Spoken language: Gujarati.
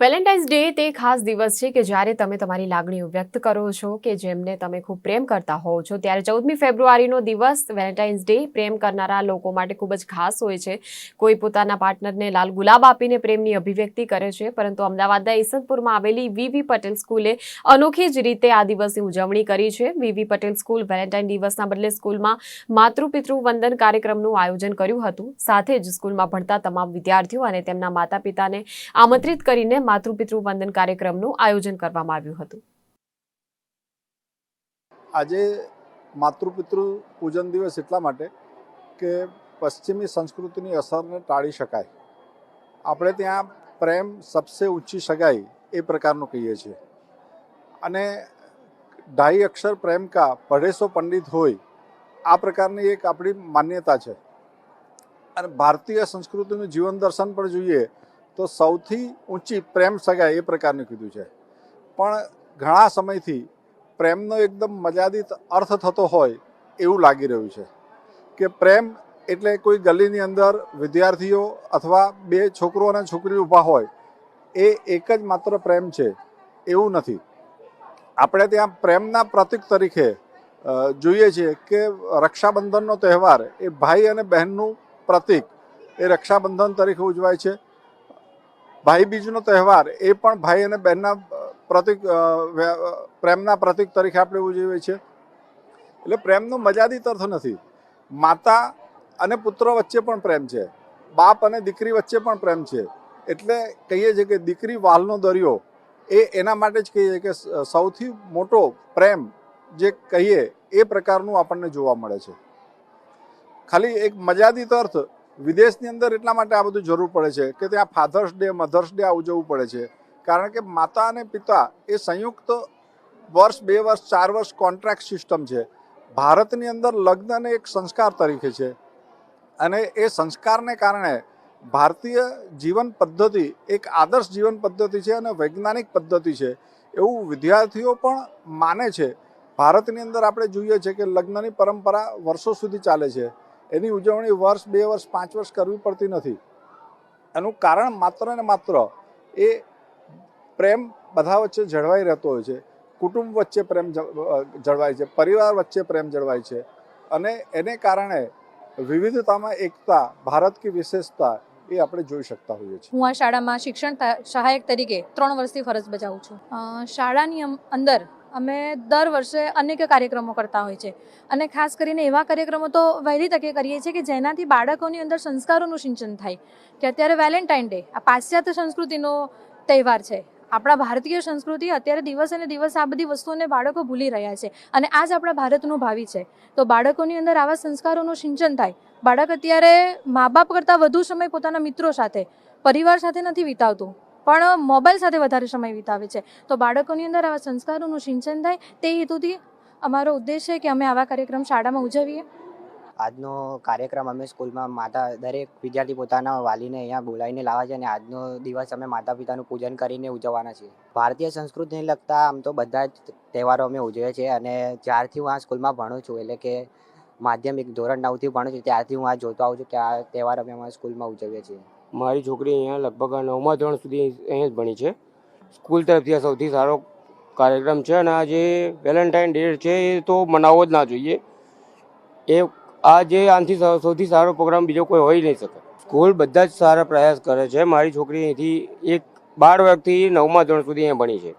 વેલેન્ટાઇન્સ ડે તે ખાસ દિવસ છે કે જ્યારે તમે તમારી લાગણીઓ વ્યક્ત કરો છો કે જેમને તમે ખૂબ પ્રેમ કરતા હોવ છો. ત્યારે ચૌદમી ફેબ્રુઆરીનો દિવસ વેલેન્ટાઇન્સ ડે પ્રેમ કરનારા લોકો માટે ખૂબ જ ખાસ હોય છે. કોઈ પોતાના પાર્ટનરને લાલ ગુલાબ આપીને પ્રેમની અભિવ્યક્તિ કરે છે, પરંતુ અમદાવાદના ઈસનપુરમાં આવેલી વીવી પટેલ સ્કૂલે અનોખી જ રીતે આ દિવસની ઉજવણી કરી છે. વીવી પટેલ સ્કૂલ વેલેન્ટાઇન દિવસના બદલે સ્કૂલમાં માતૃપિતૃ વંદન કાર્યક્રમનું આયોજન કર્યું હતું. સાથે જ સ્કૂલમાં ભણતા તમામ વિદ્યાર્થીઓ અને તેમના માતા પિતાને આમંત્રિત કરીને માતૃપિતૃ વંદન કાર્યક્રમનું આયોજન કરવામાં આવ્યું હતું. આજે માતૃપિતૃ પૂજન દિવસ એટલા માટે કે પશ્ચિમી સંસ્કૃતિની અસરને ટાળી શકાય. આપણે ત્યાં પ્રેમ સબસે ઊંચી સગાઈ એ પ્રકારનું કહીએ છીએ. અને ઢાઈ અક્ષર પ્રેમ કા પઢેસો પંડિત હોય, આ પ્રકારની એક આપણી માન્યતા છે. અને ભારતીય સંસ્કૃતિનું જીવન દર્શન પણ જોઈએ તો સૌથી ઊંચી પ્રેમ સગાઈ એ પ્રકારનું કીધું છે. પણ ઘણા સમયથી પ્રેમનો એકદમ મર્યાદિત અર્થ થતો હોય એવું લાગી રહ્યું છે કે પ્રેમ એટલે કોઈ ગલીની અંદર વિદ્યાર્થીઓ અથવા બે છોકરો અને છોકરી ઊભા હોય, એ એક જ માત્ર પ્રેમ છે, એવું નથી. આપણે ત્યાં પ્રેમના પ્રતીક તરીકે જોઈએ છીએ કે રક્ષાબંધનનો તહેવાર એ ભાઈ અને બહેનનું પ્રતીક. એ રક્ષાબંધન તરીકે ઉજવાય છે. ભાઈ બીજનો તહેવાર, એ પણ ભાઈ અને બહેનના પ્રતિક પ્રેમના પ્રતિક તરીકે આપણે ઉજવીએ છીએ. એટલે પ્રેમનો મજાદિત અર્થ નથી. માતા અને પુત્ર વચ્ચે પણ પ્રેમ છે. બાપ અને દીકરી વચ્ચે પણ પ્રેમ છે. એટલે કહીએ છીએ કે દીકરી વાલનો દરિયો, એ એના માટે જ કહીએ કે સૌથી મોટો પ્રેમ જે કહીએ, એ પ્રકારનું આપણને જોવા મળે છે. ખાલી એક મજાદિત અર્થ વિદેશની અંદર એટલા માટે આ બધું જરૂર પડે છે કે ત્યાં ફાધર્સ ડે મધર્સ ડે આ ઉજવવું પડે છે. કારણ કે માતા અને પિતા એ સંયુક્ત વર્ષ, બે વર્ષ, ચાર વર્ષ કોન્ટ્રાક્ટ સિસ્ટમ છે. ભારતની અંદર લગ્નને એક સંસ્કાર તરીકે છે. અને એ સંસ્કારને કારણે ભારતીય જીવન પદ્ધતિ એક આદર્શ જીવન પદ્ધતિ છે અને વૈજ્ઞાનિક પદ્ધતિ છે. એવું વિદ્યાર્થીઓ પણ માને છે. ભારતની અંદર આપણે જોઈએ છે કે લગ્નની પરંપરા વર્ષો સુધી ચાલે છે. એની ઉજવણી વર્ષ, બે વર્ષ, પાંચ વર્ષ કરવી પડતી નથી. એનું કારણ માત્ર ને માત્ર એ પ્રેમ બધા વચ્ચે જળવાઈ રહેતો હોય છે. કુટુંબ વચ્ચે પ્રેમ જળવાય છે. પરિવાર વચ્ચે પ્રેમ જળવાય છે. અને એને કારણે વિવિધતામાં એકતા, ભારત કી વિશેષતા એ આપણે જોઈ શકતા હોઈએ છીએ. હું આ શાળામાં શિક્ષણ સહાયક તરીકે ત્રણ વર્ષથી ફરજ બજાવું છું. શાળાની અંદર અમે દર વર્ષે અનેક કાર્યક્રમો કરતા હોય છે. અને ખાસ કરીને એવા કાર્યક્રમો તો વહેલી તકે કરીએ છીએ કે જેનાથી બાળકોની અંદર સંસ્કારોનું સિંચન થાય. કે અત્યારે વેલેન્ટાઇન ડે, આ પાશ્ચાત્ય સંસ્કૃતિનો તહેવાર છે. આપણા ભારતીય સંસ્કૃતિ અત્યારે દિવસે ને દિવસે આ બધી વસ્તુઓને બાળકો ભૂલી રહ્યા છે. અને આ જ આપણા ભારતનું ભાવિ છે. તો બાળકોની અંદર આવા સંસ્કારોનું સિંચન થાય. બાળક અત્યારે મા બાપ કરતાં વધુ સમય પોતાના મિત્રો સાથે, પરિવાર સાથે નથી વિતાવતું. પણ મોબાઈલ સાથે વધારે સમય વિતાવે છે. તો બાળકોની અંદર આવા સંસ્કારોનું સિંચન થાય તે હેતુથી અમારો ઉદ્દેશ છે કે અમે આવા કાર્યક્રમ શાળામાં ઉજવીએ. આજનો કાર્યક્રમ અમે સ્કૂલમાં માતા, દરેક વિદ્યાર્થી પોતાના વાલીને અહીંયા બોલાવીને લાવે છે અને આજનો દિવસ અમે માતા પિતાનું પૂજન કરીને ઉજવવાના છીએ. ભારતીય સંસ્કૃતિને લગતા આમ તો બધા જ તહેવારો અમે ઉજવીએ છીએ અને જ્યારથી હું આ સ્કૂલમાં ભણું છું, એટલે કે માધ્યમિક ધોરણ નવથી ભણું છું, ત્યારથી હું આ જોતો આવું છું કે આ તહેવાર અમે અમારા સ્કૂલમાં ઉજવીએ છીએ. મારી છોકરી અહીંયા લગભગ નવમા ધોરણ સુધી અહીંયા જ ભણી છે. સ્કૂલ તરફથી આ સૌથી સારો કાર્યક્રમ છે અને આ જે વેલેન્ટાઇન ડે છે એ તો મનાવવો જ ના જોઈએ. એ આ જે આનાથી સૌથી સારો પ્રોગ્રામ બીજો કોઈ હોઈ નહીં શકે. સ્કૂલ બધા જ સારા પ્રયાસ કરે છે. મારી છોકરી અહીંથી એક બાર વર્ષથી નવમા ધોરણ સુધી અહીંયા ભણી છે.